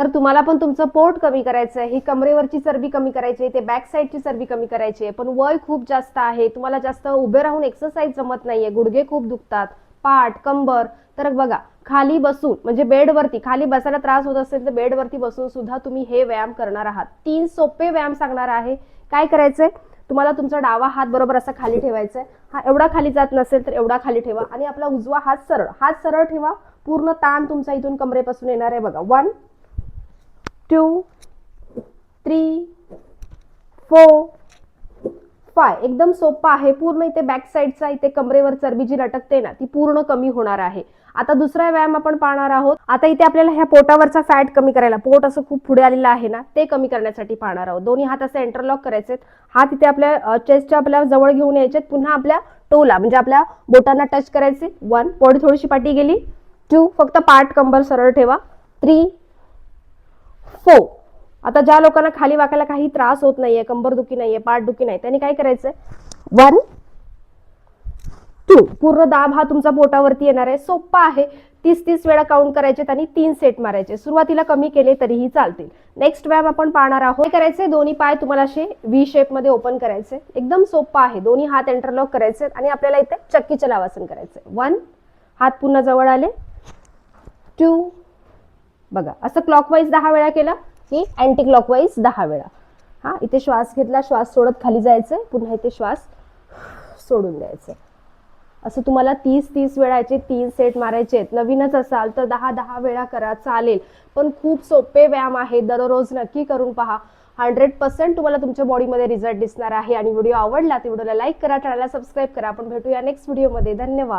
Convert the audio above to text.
तर तुम्हाला पण तुमचं पोट कमी करायचं आहे ही कमरेवरची चरबी कमी करायची आहे ते बॅक साईडची चरबी कमी करायची आहे. पण वय खूप जास्त आहे तुम्हाला जास्त उभे राहून एक्सरसाइज जमत नाहीये गुडघे खूप दुखतात पाठ कंबर. तर बघा खाली बसून म्हणजे बेडवरती खाली बसायला त्रास होत असेल तर बेडवरती बसून सुद्धा तुम्ही हे व्यायाम करणार आहात. तीन सोपे व्यायाम सांगणार आहे. काय करायचंय? तुम्हाला तुमचा डावा हात बरोबर असा खाली ठेवायचा आहे हा एवढा खाली जात नसेल तर एवढा खाली ठेवा. आणि आपला उजवा हात सरळ हात सरळ ठेवा. पूर्ण ताण तुमचा इथून कमरेपासून येणार आहे बघा. One two three four five. एकदम सोपा आहे. पूर्ण इथे बॅक साईडचा इथे कमरेवर चरबी जी लटकते ना ती पूर्ण कमी होणार आहे. आता दुसरा व्यायाम आपण पाहणार आहोत. आता इथे आपल्याला ह्या पोटावरचा फॅट कमी करायला पोट असं खूप पुढे आलेलं आहे ना ते कमी करण्यासाठी पाहणार आहोत. दोन्ही हात असे इंटरलॉक करायचे हात इथे आपल्या चेस्टच्या आपल्या जवळ घेऊन यायचे पुन्हा आपल्या टोला म्हणजे आपल्या बोटांना टच करायचे वन बॉडी थोडीशी पाठी गेली. टू फक्त पाठ कंबर सरळ ठेवा. थ्री फो आता ज्या लोकांना खाली वाकायला काही त्रास होत नाहीये कंबरदुखी नाहीये पाठदुखी नाही त्यांनी काय करायचंय? वन टू पूर्ण दाब हा तुमचा पोटावरती येणार आहे. सोप्पा आहे. तीस तीस वेळा काउंट करायचे आणि तीन सेट मारायचे. सुरुवातीला कमी केले तरीही चालतील. नेक्स्ट व्यायाम आपण पाहणार आहोत. करायचे दोन्ही पाय तुम्हाला असे व्ही शेपमध्ये ओपन करायचे एकदम सोपा आहे. दोन्ही हात इंटरलॉक करायचे आणि आपल्याला इथे चक्की चलावासन करायचे वन हात पुन्हा जवळ आले. टू बघा असं क्लॉकवाईज दहा वेळा केलं की अँटी क्लॉकवाईज दहा वेळा. हा इथे श्वास घेतला श्वास सोडत खाली जायचं पुन्हा इथे श्वास सोडून द्यायचं. असं तुम्हाला तीस तीस वेळाचे तीन सेट मारायचे आहेत. नवीनच असाल तर दहा दहा वेळा करा चालेल. पण खूप सोपे व्यायाम आहे दररोज नक्की करून पहा. हंड्रेड पर्सेंट तुम्हाला तुमच्या बॉडीमध्ये रिझल्ट दिसणार आहे. आणि व्हिडिओ आवडला तर व्हिडिओला लाईक करा चॅनलला सबस्क्राईब करा. आपण भेटूया नेक्स्ट व्हिडिओमध्ये धन्यवाद.